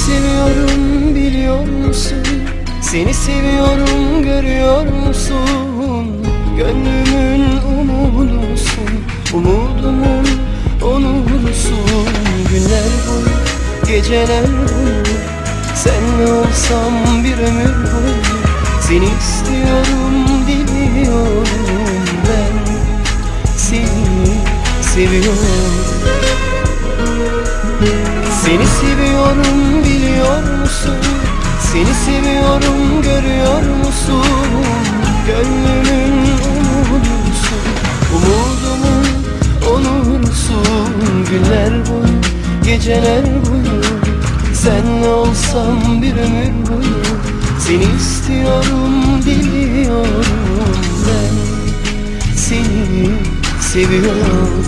seviyorum biliyor musun? Seni seviyorum görüyor musun? Gönlümün umudusun, umudumun onurusun Günler boyu, geceler boyu Senle olsam bir ömür boyu? Seni istiyorum biliyorum ben. Seni seviyorum. Seni seviyorum musun? Seni seviyorum görüyor musun? Gönlümün umudusun. Umudumun onursun. Günler boyu geceler boyu. Senle olsam bir ömür boyu. Seni istiyorum biliyorum ben. Seni seviyorum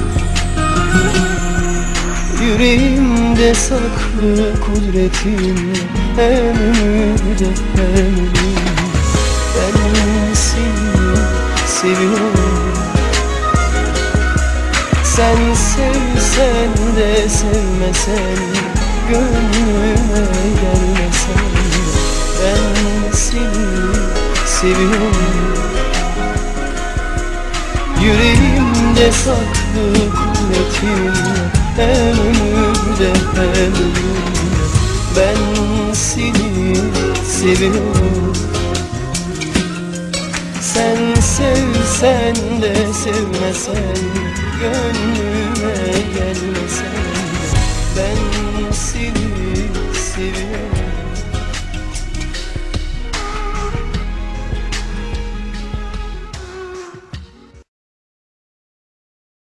Yüreğimde saklı kudretin Hem ömürde hem Ben seni seviyorum. Sen sevsen de sevmesen Gönlüme gelmesen. Ben seni seviyorum. Yüreğimde saklı kuvvetin Hem ömürde hem ölümde Ben seni seviyorum. Sen sevsen de sevmesen Gönlüme gel